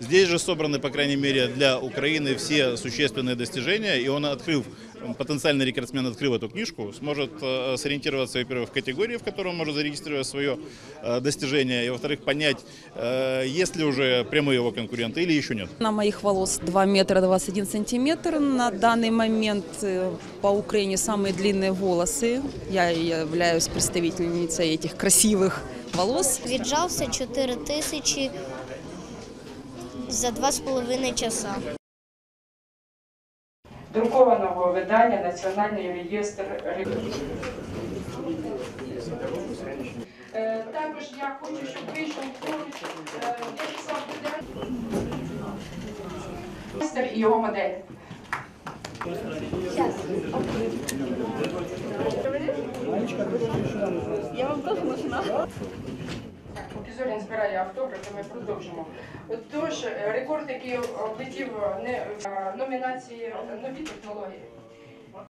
Здесь же собраны, по крайней мере, для Украины все существенные достижения, и он, открыв, потенциальный рекордсмен, открыв эту книжку, сможет э, сориентироваться, во-первых, в категории, в которой он может зарегистрировать свое э, достижение, и, во-вторых, понять, э, есть ли уже прямые его конкуренты или еще нет. На моих волос 2 метра 21 сантиметр. На данный момент по Украине самые длинные волосы. Я являюсь представительницей этих красивых волос. Віджався 4 тисячі за 2,5 часа. друкованого видання Національний реєстр. Е, Також я хочу, щоб вийшов поруч е. Мастер і його модель. Поки Зорін збирає автографи, ми продовжимо. Отож, е, рекорд, який облетів е, не, е, номінації нові технології.